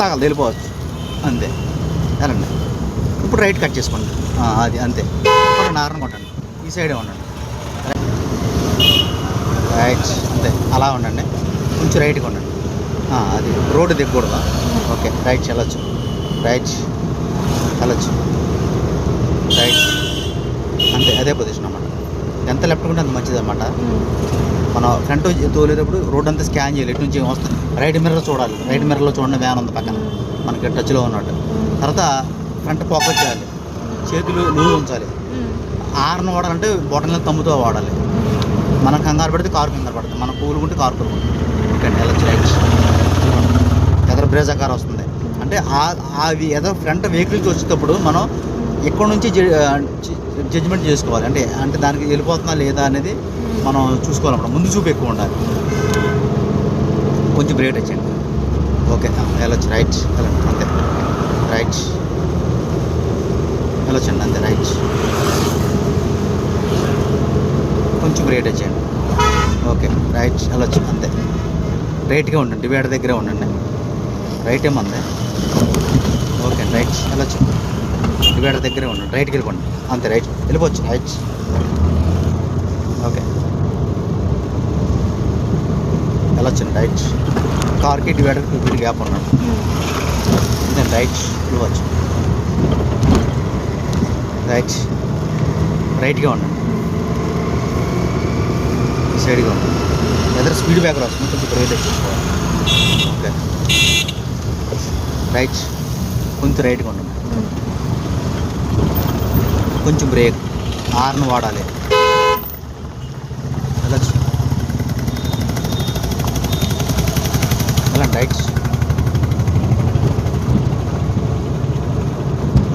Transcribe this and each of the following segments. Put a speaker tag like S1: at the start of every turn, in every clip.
S1: తాగలదు వెళ్ళిపోవచ్చు. అంతే. వెళ్ళండి. ఇప్పుడు రైట్ కట్ చేసుకోండి. అది అంతే. ఇప్పుడు కొట్టండి. ఈ సైడే ఉండండి. రైట్ అంతే. అలా ఉండండి. కొంచెం రైట్గా ఉండండి. అది రోడ్డు దిగకూడదు? ఓకే రైట్ చెల్లొచ్చు రైట్ వెళ్ళొచ్చు. రైట్. అంతే అదే పొజిషన్ అన్నమాట. ఎంత లెఫ్ట్ ఉంటే అంత మంచిది అనమాట మనం ఫ్రంట్ తోలేటప్పుడు రోడ్ అంతా స్కాన్ చేయాలి. ఎటు నుంచి వస్తుంది? రైట్ మిర్రర్ చూడాలి. రైట్ మిర్రర్లో చూడండి వ్యాన్ ఉంది పక్కన. మనకి టచ్లో ఉన్నట్టు. తర్వాత ఫ్రంట్ పాకెట్ చేయాలి. చేతులు లూజ్ ఉంచాలి. ఆర్న్ వాడాలంటే బొటన్లు తమ్ముతో వాడాలి. మనం కంగారు పడితే కారు కంగారు పడుతుంది. మనం కూలుకుంటే కారు కూలుకుంటుంది ఓకే అండి వెళ్ళొచ్చు రైట్ ఎదర బ్రేజా కార్ వస్తుంది. అంటే ఆ- అవి ఏదో ఫ్రంట్ వెహికల్స్ వచ్చేటప్పుడు మనం ఎక్కడి నుంచి జడ్జిమెంట్ చేసుకోవాలి. అంటే అంటే దానికి వెళ్ళిపోతుందా లేదా అనేది మనం చూసుకోవాలన్నమాట ముందు చూపు ఎక్కువ ఉండాలి. కొంచెం బ్రేక్ వచ్చండి ఓకే. వెళ్ళొచ్చు రైట్ వెళ్ళండి అంతే. రైట్ వెళ్ళొచ్చండి అంతే. రైట్ కొంచెం బ్రేక్ వచ్చేయండి. ఓకే. రైట్ వెళ్ళొచ్చు అంతే. రైట్గా ఉండండి. డివైడర్ దగ్గరే ఉండండి. రైట్ ఏముంది ఓకే. రైట్ వెళ్ళొచ్చు డివైడర్ దగ్గరే ఉండండి రైట్కి వెళ్ళిపోండి. అంతే రైట్ వెళ్ళిపోవచ్చు. రైట్ ఓకే వెళ్ళొచ్చండి రైట్ కార్కి డివైడర్ టూ ఫీట్ గ్యాప్ ఉన్నాడు అంతే రైట్ వెళ్ళవచ్చు రైట్ రైట్గా ఉండండి. ఈ సైడ్గా ఉండండి. ఎదర స్పీడ్ బ్రేకర్ వస్తుంది. కొంచెం బ్రేక్ తెచ్చుకోవాలి ఓకే రైట్ కొంచెం రైట్గా ఉండండి. కొంచెం బ్రేక్. హార్న్ వాడాలి. వెళ్ళచ్చు. వెళ్ళండి రైట్.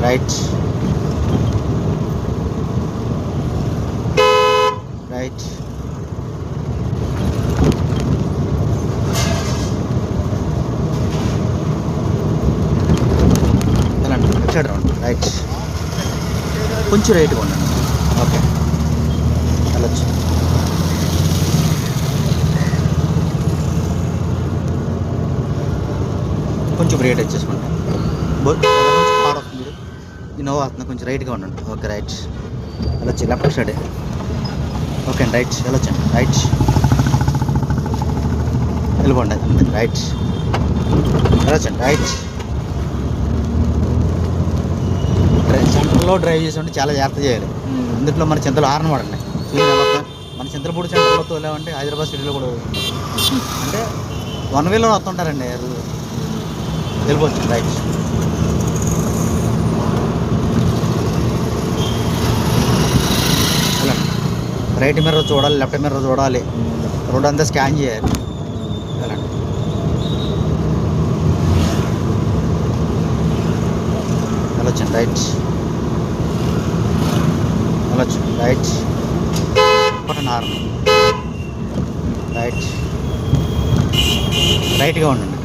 S1: రైట్. రైట్ వెళ్ళండి లెఫ్ట్ సైడ్ రండి రైట్ కొంచెం రేటుగా ఉండండి ఓకే. వెళ్ళచ్చు. కొంచెం రేట్ వచ్చేసుకోండి బో- ఎక్కడ ఇన్నోవా కొంచెం రైట్గా ఉండండి. ఓకే రైట్ వెళ్ళొచ్చు లెఫ్ట్ సైడ్ ఓకే అండి రైట్ వెళ్ళొచ్చండి. రైట్ వెళ్ళిపోండి. రైట్ వెళ్ళొచ్చండి. రైట్ సెంటర్లో డ్రైవ్ చేసి ఉంటే చాలా జాగ్రత్త చేయాలి. ఇందులో మన చింతలు హార్న్ వాడండి మన చింతలపూడి సెంటర్లో తోలేమంటే హైదరాబాద్ సిటీలో కూడా. అంటే వన్ వేలో వస్తుంటారండి. వెళ్ళిపోవచ్చు రైట్. రైట్ మిర్రర్ చూడాలి లెఫ్ట్ మిర్రర్ చూడాలి. రోడ్ అంతా స్కాన్ చేయాలి. వెళ్ళండి వెళ్ళొచ్చండి రైట్. వెళ్ళొచ్చు రైట్ కొట్టండి నార్మల్. రైట్ రైట్గా ఉండండి.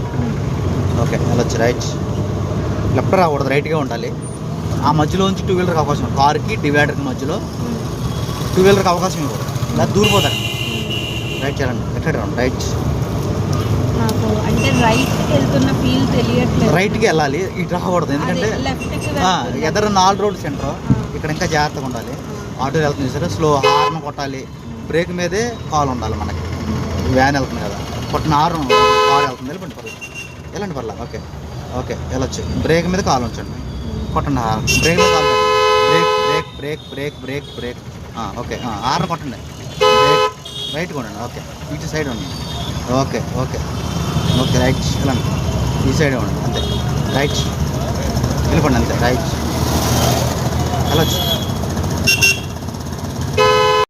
S1: ఓకే వెళ్ళొచ్చు. రైట్ లెఫ్ట్ రాకూడదు రైట్గా ఉండాలి. ఆ మధ్యలో నుంచి టూ వీలర్కి అవకాశం కార్కి డివైడర్కి మధ్యలో టూ వీలర్కి అవకాశం ఇవ్వకూడదు. లేదా దూరిపోతారు రైట్ చేయండి ఎక్కడ రండి రైట్
S2: వెళ్తున్న ఫీల్ తెలియట్లేదు.
S1: రైట్కి వెళ్ళాలి ఇటు రాకూడదు. ఎందుకంటే ఎదర నాలుగు రోడ్ సెంటర్ ఇక్కడ ఇంకా జాగ్రత్తగా ఉండాలి. ఆటో వెళ్తుంది సరే స్లో హార్న్ కొట్టాలి. బ్రేక్ మీదే కాల్ ఉండాలి మనకి. వ్యాన్ వెళ్తుంది కదా. కొట్టిన హార్న్ కార్ వెళ్తుంది. వెళ్ళండి పర్లేదు. వెళ్ళండి పర్లేదు. ఓకే. ఓకే వెళ్ళొచ్చు. బ్రేక్ మీద కాల్ ఉంచండి. కొట్టండి హార్న్ బ్రేక్ మీద call brake brake brake brake brake brake okay. Horn కొట్టండి. బ్రేక్ రైట్ కొనండి ఓకే. ఇటు సైడ్ ఉండండి. Okay okay. ఓకే రైట్ వెళ్ళండి ఈ సైడ్ ఉండండి అంతే. రైట్ వెళ్ళిపోండి అంతే. రైట్ వెళ్ళొచ్చు.